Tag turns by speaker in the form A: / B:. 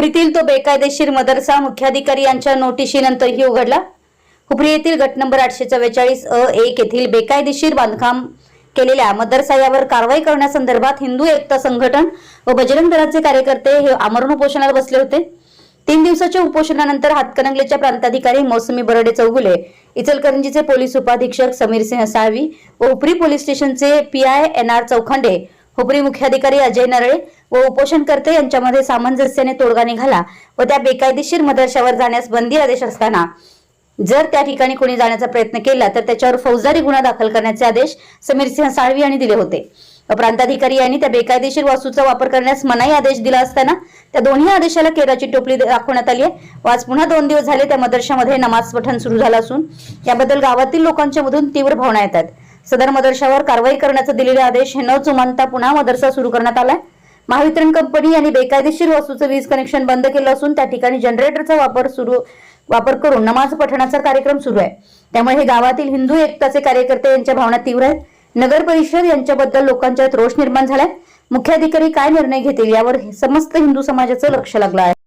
A: हुपरीतील तो बेकायदेशीर मदरसा मुख्याधिकारी यांच्या नोटिशीनंतरही उघडला. हुपरी येथील गट नंबर आठशे चव्वेचाळीस अ एक येथील बेकायदेशीर बांधकाम केलेल्या मदरसा यावर कारवाई करण्यासंदर्भात हिंदू एकता संघटन व बजरंग दलाचे कार्यकर्ते हे आमरण उपोषणाला बसले होते. तीन दिवसाच्या उपोषणानंतर हातकणंगलेच्या प्रांताधिकारी मौसमी बरडे चौगुले इचलकरंजीचे पोलीस उपाधीक्षक समीर सिंह साळवी व उपरी पोलीस स्टेशनचे P I N R Chaukhande Hupari मुख्याधिकारी अजय नरळे व उपोषणकर्ते यांच्यामध्ये सामंजस्याने तोडगा निघाला व त्या बेकायदेशीर मदरशावर जाण्यास बंदी आदेश असताना जर त्या ठिकाणी कोणी जाण्याचा प्रयत्न केला तर त्याच्यावर फौजदारी गुन्हा दाखल करण्याचे आदेश समीर सिंह साळवी यांनी दिले होते. प्रांताधिकारी यांनी त्या बेकायदेशीर वास्तूचा वापर करण्यास मनाई आदेश दिला असताना त्या दोन्ही आदेशाला केराची टोपली दाखवण्यात आली आहे. आज पुन्हा दोन दिवस झाले त्या मदरशामध्ये नमाज पठण सुरू झालं असून याबद्दल गावातील लोकांच्या मधून तीव्र भावना येतात. सदर मदरशावर कारवाई करण्याचे दिलेले आदेश हे न चुमानता पुन्हा मदरसा सुरू करण्यात आलाय. महावितरण कंपनी यांनी बेकायदेशीर वस्तूचं वीज कनेक्शन बंद केलं असून त्या ठिकाणी जनरेटरचा वापर सुरू वापर करून नमाज पठणाचा कार्यक्रम सुरू आहे. त्यामुळे हे गावातील हिंदू एकताचे कार्यकर्ते यांच्या भावना तीव्र आहेत. नगर परिषद यांच्याबद्दल लोकांच्यात रोष निर्माण झालाय. मुख्याधिकारी काय निर्णय घेतील यावर समस्त हिंदू समाजाचं लक्ष लागलं आहे.